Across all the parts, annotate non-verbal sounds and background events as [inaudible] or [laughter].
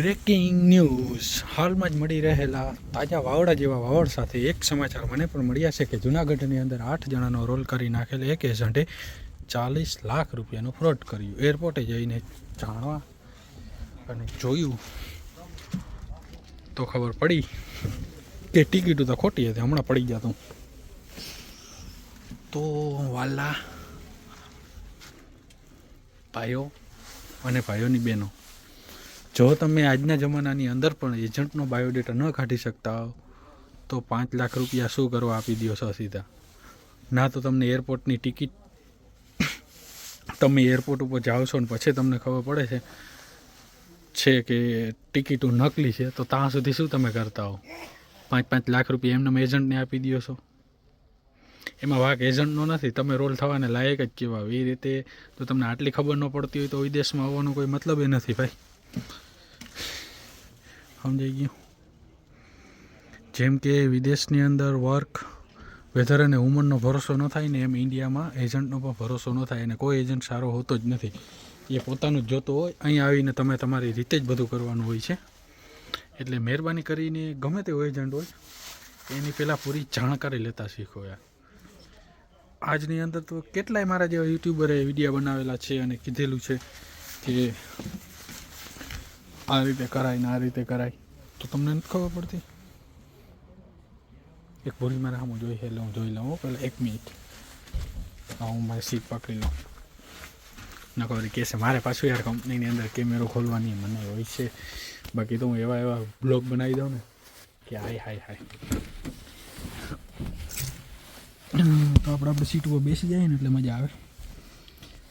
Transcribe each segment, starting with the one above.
Breaking news હાલમાં જ મળી રહેલા તાજા વાવડા જેવા વાવડ સાથે એક સમાચાર મને પણ મળ્યા છે કે જૂનાગઢની અંદર આઠ જણાનો રોલ કરી નાખેલ એક એજન્ટે ચાલીસ લાખ રૂપિયાનું ફ્રોડ કર્યું. એરપોર્ટે જઈને જાણવા અને જોયું તો ખબર પડી કે ટિકિટો તો ખોટી હતી, હમણાં પડી જતું તો વાલા, ભાઈઓ અને ભાઈઓની બહેનો જો તમે આજના જમાનાની અંદર પણ એજન્ટનો બાયોડેટા ન કાઢી શકતા હો, તો પાંચ લાખ રૂપિયા શું કરવા આપી દો છો સીધા? ના તો તમને એરપોર્ટની ટિકિટ [coughs] તમે એરપોર્ટ ઉપર જાઓ છો ને પછી તમને ખબર પડે છે છે કે ટિકિટો નકલી છે, તો ત્યાં સુધી શું તમે કરતા હો? પાંચ પાંચ લાખ રૂપિયા એમને એજન્ટને આપી દો છો. એમાં વાક એજન્ટનો નથી, તમે રોલ થવાને લાયક જ કહેવા એ રીતે જો તમને આટલી ખબર ન પડતી હોય તો વિદેશમાં આવવાનો કોઈ મતલબ એ નથી ભાઈ. સમજાઈ ગયું. જેમ કે વિદેશની અંદર વર્ક વેધર અને વુમનનો ભરોસો ન થાય ને એમ ઇન્ડિયામાં એજન્ટનો પણ ભરોસો ન થાય અને કોઈ એજન્ટ સારો હોતો જ નથી. એ પોતાનું જ જોતો હોય, અહીં આવીને તમે તમારી રીતે જ બધું કરવાનું હોય છે. એટલે મહેરબાની કરીને ગમે તેવો એજન્ટ હોય, એની પહેલાં પૂરી જાણકારી લેતા શીખો યાર. આજની અંદર તો કેટલાય મારા જેવા યુટ્યુબરે વિડીયા બનાવેલા છે અને કીધેલું છે કે આ રીતે કરાય ને આ રીતે કરાય. તો તમને નથી ખબર પડતી? એક ભૂલી મારે હું જોઈ એટલે હું જોઈ લઉં. પહેલાં એક મિનિટ. હા હું મારી સીટ પકડી લઉં. ન ખબર કે મારે પાછું યાર કંપનીની અંદર કેમેરો ખોલવાની મને હોય છે. બાકી તો હું એવા એવા બ્લોગ બનાવી દઉં ને કે હાય હાય હાય. તો આપણે આપણે સીટ ઉપર બેસી જઈએ ને એટલે મજા આવે.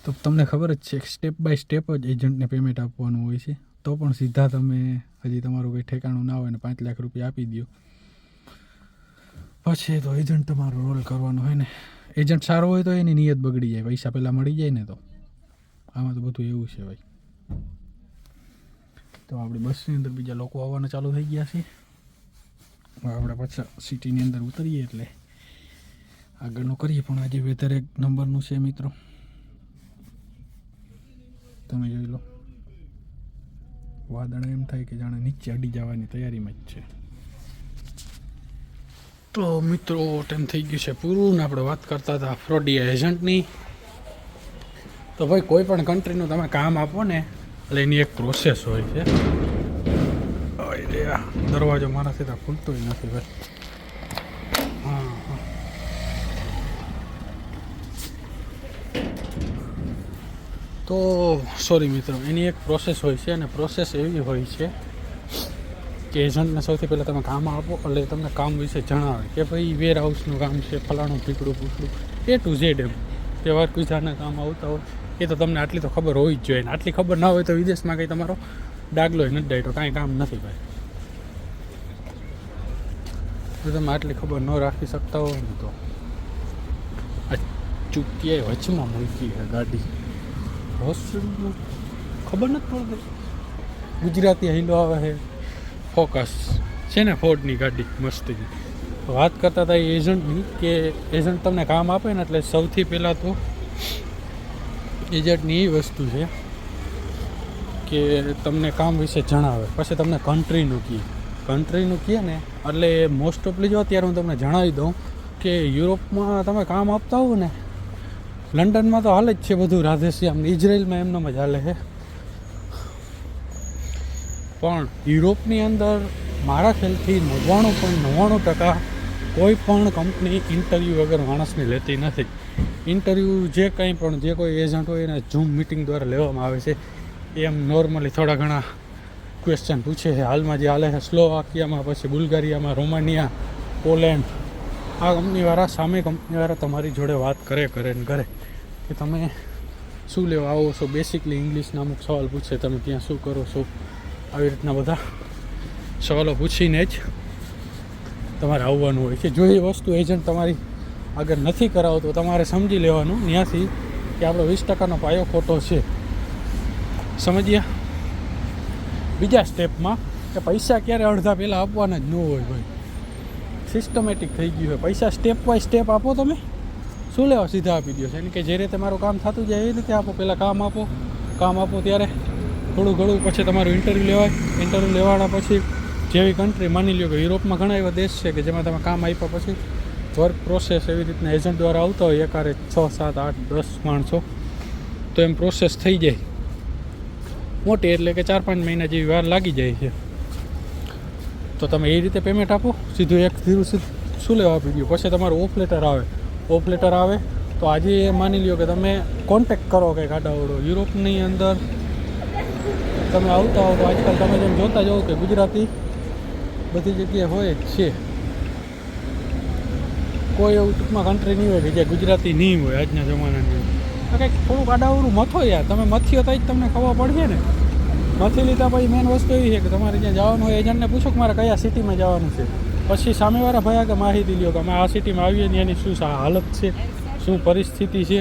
તો તમને ખબર જ છે સ્ટેપ બાય સ્ટેપ જ એજન્ટને પેમેન્ટ આપવાનું હોય છે. તો પણ સીધા તમે હજી તમારું કંઈ ઠેકાણું ના હોય ને પાંચ લાખ રૂપિયા આપી દો પછી તો એજન્ટ તમારો રોલ કરવાનો હોય ને. એજન્ટ સારો હોય તો એની નિયત બગડી જાય, પૈસા પહેલાં મળી જાય ને તો. આમાં તો બધું એવું છે ભાઈ. તો આપણે બસની અંદર બીજા લોકો આવવાના ચાલુ થઈ ગયા છે. આપણે પાછા સિટીની અંદર ઉતરીએ એટલે આગળનું કરીએ, પણ આજે વેધર એક નંબરનું છે મિત્રો. તમે જોઈ લો. વાદળ એમ થાય કે જાણે નીચે અડી જવાની તૈયારીમાં જ છે. તો મિત્રો ટાઈમ થઈ ગયું છે પૂરું ને આપણે વાત કરતા હતા ફ્રોડિયા એજન્ટની તો ભાઈ, કોઈ પણ કન્ટ્રીનું તમે કામ આપો ને, એટલે એની એક પ્રોસેસ હોય છે. દરવાજો મારાથી તો ખુલતો નથી ભાઈ હા હા તો સોરી મિત્રો, એની એક પ્રોસેસ હોય છે અને પ્રોસેસ એવી હોય છે કે એજન્ટને સૌથી પહેલાં તમે કામ આપો એટલે તમને કામ વિશે જણાવે કે ભાઈ વેર હાઉસનું કામ છે, ફલાણું પીકડું પૂછડું, એ ટુ ઝેડ એમ. તહેવાર પૂજાના કામ આવતા હોય, એ તો તમને આટલી તો ખબર હોવી જ જોઈએ. ને આટલી ખબર ના હોય તો વિદેશમાં કંઈ તમારો ડાગલો નથી ડાયટો કાંઈ કામ નથી ભાઈ. જો તમે આટલી ખબર ન રાખી શકતા હોય ને તો. આ ચૂકીએ વચમાં મૂકી ગાડી. હોસ્પિટલનું ખબર નથી પડતી. ગુજરાતી હિલો આવે છે. ફોકસ. છે ને ફોર્ડની ગાડી મસ્તી વાત કરતા હતા એજન્ટની કે એજન્ટ તમને કામ આપે ને એટલે સૌથી પહેલાં તો એજન્ટની એ વસ્તુ છે કે તમને કામ વિશે જણાવે. પછી તમને કન્ટ્રીનું કહે. કન્ટ્રીનું કહે ને એટલે મોસ્ટ ઓફલી જો અત્યારે હું તમને જણાવી દઉં કે યુરોપમાં તમે કામ આપતા હો ને લંડનમાં તો હાલે જ છે બધું રાધેશ્યામ. ઇઝરાયલમાં એમનો મજા લે છે પણ યુરોપની અંદર મારા ખ્યાલથી નવ્વાણું પોઈન્ટ નવ્વાણું ટકા કોઈ પણ કંપની ઇન્ટરવ્યૂ વગર માણસને લેતી નથી. ઇન્ટરવ્યૂ જે કંઈ પણ જે કોઈ એજન્ટ હોય એને ઝૂમ મિટિંગ દ્વારા લેવામાં આવે છે. એમ નોર્મલી થોડા ઘણા ક્વેશ્ચન પૂછે છે. હાલમાં જે હાલે છે સ્લોવાકિયામાં, પછી બુલ્ગારિયામાં, રોમાનિયા, પોલેન્ડ આ કંપનીવાળા સામે કંપનીવાળા તમારી જોડે વાત કરે કરે ને કરે. કે તમે શું લેવા આવો છો? બેસિકલી ઇંગ્લિશના અમુક સવાલ પૂછે, તમે ત્યાં શું કરો છો? આવી રીતના બધા સવાલો પૂછીને જ તમારે આવવાનું હોય છે. જો એ વસ્તુ એજન્ટ તમારી આગળ નથી કરાવતો તમારે સમજી લેવાનું. ત્યાંથી કે આપણો વીસ ટકાનો પાયો ખોટો છે. સમજ્યા? બીજા સ્ટેપમાં કે પૈસા ક્યારે અડધા પહેલાં આપવાના જ ન હોય ભાઈ. સિસ્ટમેટિક થઈ ગયું હોય. પૈસા સ્ટેપ બાય સ્ટેપ આપો તમે. શું લેવા? સીધા આપી દો છે એટલે કે જે રીતે મારું કામ થતું જાય એ રીતે આપો. પહેલાં કામ આપો. કામ આપો ત્યારે થોડું ઘણું પછી તમારું ઇન્ટરવ્યૂ લેવાય. ઇન્ટરવ્યૂ લેવાના પછી જેવી કન્ટ્રી માની લ્યો કે યુરોપમાં ઘણા એવા દેશ છે કે જેમાં તમે કામ આપ્યા પછી વર્ક પ્રોસેસ એવી રીતના એજન્ટ દ્વારા આવતા હોય. એકારે છ, સાત, આઠ, દસ માણસો. તો એમ પ્રોસેસ થઈ જાય. મોટી એટલે કે ચાર પાંચ મહિના જેવી વાર લાગી જાય છે. તો તમે એ રીતે પેમેન્ટ આપો. સીધું એક ધીરું સીધું. શું લેવા આપી દો પછી તમારું ઓફ લેટર આવે. ઓફ લેટર આવે તો આજે એ માની લ્યો કે તમે કોન્ટેક કરો કંઈક આડાવડો યુરોપની અંદર તમે આવતા હો તો આજકાલ તમે જેમ જોતા જાઓ કે ગુજરાતી બધી જગ્યાએ હોય જ છે. કોઈ એવું ટૂંકમાં કન્ટ્રી નહીં હોય કે જે ગુજરાતી નહીં હોય આજના જમાનાની અંદર. કંઈક થોડુંક આડાવડું મથો યાર. તમે મથ્યો તો જ તમને ખબર પડશે ને. મથી લીધા પછી મેન વસ્તુ એવી છે કે તમારે જ્યાં જવાનું હોય એજન્ટને પૂછો કે મારે કયા સિટીમાં જવાનું છે. પછી સામેવાળા ભાઈ આગળ માહિતી લ્યો કે અમે આ સિટીમાં આવીએ ને એની શું હાલત છે, શું પરિસ્થિતિ છે.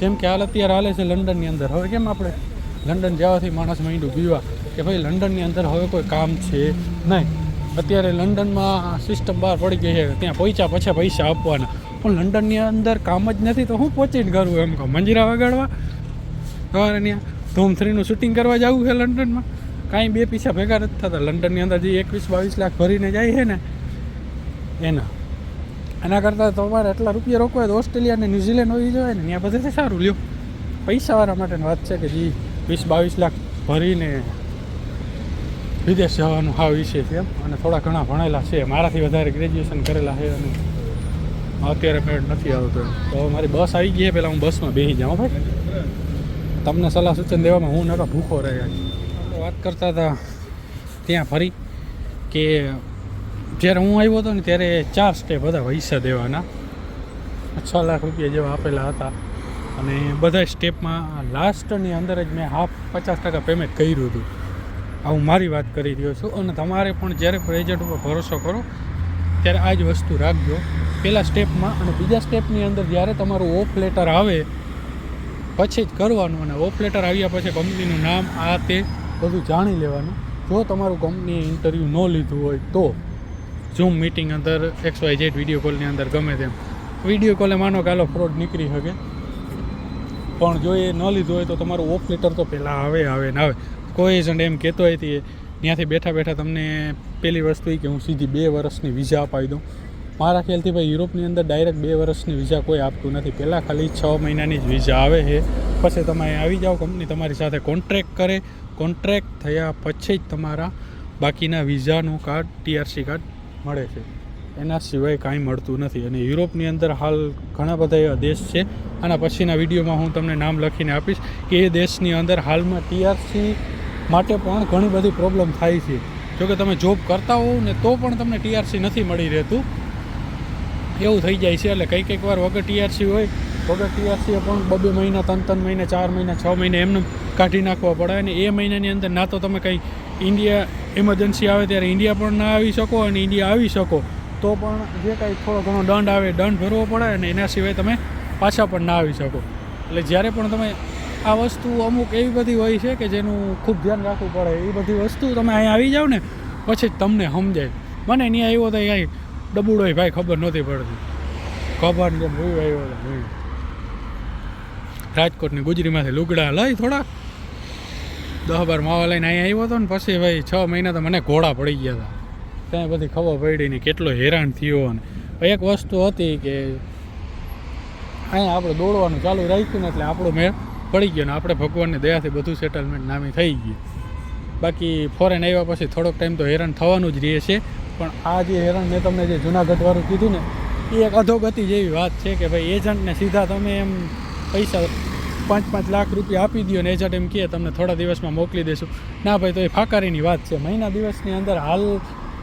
જેમ કે હાલ અત્યારે હાલે છે લંડનની અંદર. હવે કેમ આપણે લંડન જવાથી માણસ માંડ્યું પીવા કે ભાઈ લંડનની અંદર હવે કોઈ કામ છે નહીં. અત્યારે લંડનમાં સિસ્ટમ બહાર પડી ગઈ છે, ત્યાં પહોંચ્યા પછી પૈસા આપવાના. પણ લંડનની અંદર કામ જ નથી તો હું પહોંચીને કરું એમ કહું. મંજીરા વગાડવા? તમારે ત્યાં? ધૂમ થ્રીનું શૂટિંગ કરવા જવું છે લંડનમાં? કાંઈ બે પૈસા ભેગા નથી થતા. લંડનની અંદર જે એકવીસ બાવીસ લાખ ભરીને જાય છે ને, એના. એના કરતાં તમારે એટલા રૂપિયા રોકવા હોય તો ઓસ્ટ્રેલિયા અને ન્યુઝીલેન્ડ હોવી જોઈએ ને, ત્યાં બધેથી સારું. લ્યો. પૈસાવાળા માટેની વાત છે કે જે, વીસ બાવીસ લાખ ભરીને વિદેશ જવાનું હા વિશે છે એમ. અને થોડા ઘણા ભણેલા છે. મારાથી વધારે ગ્રેજ્યુએશન કરેલા છે અને અત્યારે મેળ નથી આવતો. તો મારી બસ આવી ગઈ પહેલાં હું બસમાં બેસી જાઉં ભાઈ. તમને સલાહ સૂચન દેવામાં હું નતો ભૂખો રહે આપણે વાત કરતા હતા ત્યાં ફરી કે જ્યારે હું આવ્યો હતો ને ત્યારે ચાર સ્ટેપ બધા પૈસા દેવાના. છ લાખ રૂપિયા જેવા આપેલા હતા. અને બધા સ્ટેપમાં લાસ્ટની અંદર જ મેં હાફ પચાસ ટકા પેમેન્ટ કર્યું હતું. આ હું મારી વાત કરી રહ્યો છું. અને તમારે પણ જ્યારે એજન્ટ ઉપર ભરોસો કરો, ત્યારે આ જ વસ્તુ રાખજો. પહેલાં સ્ટેપમાં અને બીજા સ્ટેપની અંદર જ્યારે તમારું ઓફ લેટર આવે પછી જ કરવાનું અને ઓફ લેટર આવ્યા પછી કંપનીનું નામ આ તે બધું જાણી લેવાનું. જો તમારું કંપનીએ ઇન્ટરવ્યૂ ન લીધું હોય તો ઝૂમ મિટિંગ અંદર, એક્સ વાય ઝેડ વીડિયો કોલની અંદર ગમે તેમ. વીડિયો કોલે માનો કે ફ્રોડ નીકળી શકે. પણ જો એ ન લીધું હોય તો તમારું ઓફ લેટર તો પહેલાં આવે આવે ને આવે. કોઈ એજન્ટ એમ કહેતો હોય તે ત્યાંથી બેઠા બેઠા તમને પહેલી વસ્તુ એ કે હું સીધી બે વર્ષની વિઝા અપાવી દઉં. મારા ખ્યાલથી ભાઈ યુરોપની અંદર ડાયરેક્ટ બે વર્ષની વિઝા કોઈ આપતું નથી. પહેલાં ખાલી છ મહિનાની જ વિઝા આવે છે. પછી તમે આવી જાઓ, કંપની તમારી સાથે કોન્ટ્રેક્ટ કરે. કોન્ટ્રેક થયા પછી જ તમારા બાકીના વિઝાનું કાર્ડ, ટીઆરસી કાર્ડ મળે છે. એના સિવાય કાંઈ મળતું નથી. અને યુરોપની અંદર હાલ ઘણા બધા એવા દેશ છે. આના પછીના વિડીયોમાં હું તમને નામ લખીને આપીશ કે એ દેશની અંદર હાલમાં ટીઆરસી માટે પણ ઘણી બધી પ્રોબ્લેમ થાય છે. જોકે તમે જોબ કરતા હોવ ને તો પણ તમને ટીઆરસી નથી મળી રહેતું. એવું થઈ જાય છે એટલે કંઈક કંઈક વાર વગર ટીઆરસી હોય વગર ટીઆરસી પણ બબે મહિના, ત્રણ ત્રણ મહિના, ચાર મહિના, છ મહિના એમને કાઢી નાખવા પડે અને એ મહિનાની અંદર ના તો તમે કંઈ ઇન્ડિયા ઇમરજન્સી આવે ત્યારે ઇન્ડિયા પણ ના આવી શકો અને ઇન્ડિયા આવી શકો. તો પણ જે કાંઈ થોડો ઘણો દંડ આવે દંડ ભરવો પડે અને એના સિવાય તમે પાછા પણ ના આવી શકો. એટલે જ્યારે પણ તમે આ વસ્તુ અમુક એવી બધી હોય છે કે જેનું ખૂબ ધ્યાન રાખવું પડે, એ બધી વસ્તુ તમે અહીંયા આવી જાઓ ને, પછી જ તમને સમજાય. મને ત્યાં આવ્યો તો કાંઈ ડબુડો ભાઈ ખબર નહોતી પડતી. ખબર ને હું આવ્યો રાજકોટની ગુજરીમાંથી લુગડા લઈ થોડા. દસ બાર માવા લઈને અહીંયા આવ્યો હતો ને પછી ભાઈ છ મહિના તો મને ઘોડા પડી ગયા હતા. ત્યાં બધી ખબર પડી ને કેટલો હેરાન થયો ને એક વસ્તુ હતી કે અહીંયા આપણે દોડવાનું ચાલુ રાખ્યું ને એટલે આપણો મેળ પડી ગયો ને આપણે ભગવાનની દયાથી બધું સેટલમેન્ટ નામી થઈ ગયું. બાકી ફોરેન આવ્યા પછી થોડોક ટાઈમ તો હેરાન થવાનું જ રહે છે. પણ આ જે હેરાન મેં તમને જે જૂનાગઢવાળું કીધું ને, એ એક અધોગતિ જેવી વાત છે કે ભાઈ એજન્ટને સીધા તમે એમ પૈસા પાંચ પાંચ લાખ રૂપિયા આપી દો ને એજન્ટ એમ કહે, તમને થોડા દિવસમાં મોકલી દેશું. ના ભાઈ, તો એ ફાકારીની વાત છે. મહિના દિવસની અંદર હાલ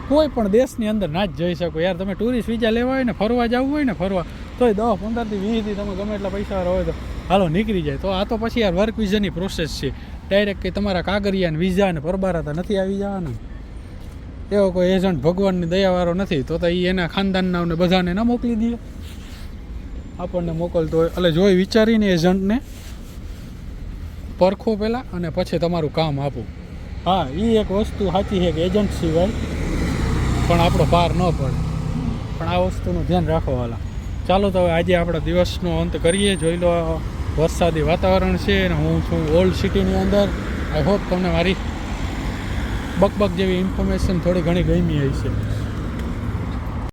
કોઈ પણ દેશની અંદર ના જ જઈ શકો. યાર, તમે ટુરિસ્ટ વિઝા લેવા હોય ને, ફરવા જવું હોય ને, ફરવા, તોય દસ પંદરથી વીસથી તમે ગમે એટલા પૈસા હોય તો હાલો, નીકળી જાય. તો આ તો પછી યાર વર્ક વિઝાની પ્રોસેસ છે. ડાયરેક્ટ કે તમારા કાગરિયા ને વિઝા ને પરબારા નથી આવી જવાના. એવો કોઈ એજન્ટ ભગવાનની દયાવાળો નથી, તો એ એના ખાનદાનના બધાને ના મોકલી દે. આપણને મોકલતો હોય. એટલે જોઈ વિચારીને એજન્ટને પરખો પહેલાં અને પછી તમારું કામ આપો. હા એ એક વસ્તુ સાચી છે કે એજન્ટ સિવાય પણ આપણો પાર ન પડે. પણ આ વસ્તુનું ધ્યાન રાખો વાલા. ચાલો તો હવે આજે આપણા દિવસનો અંત કરીએ. જોઈ લો વરસાદી વાતાવરણ છે અને હું છું ઓલ્ડ સિટીની અંદર. આઈ હોપ તમને મારી બકબક જેવી ઇન્ફોર્મેશન થોડી ઘણી ગમી હશે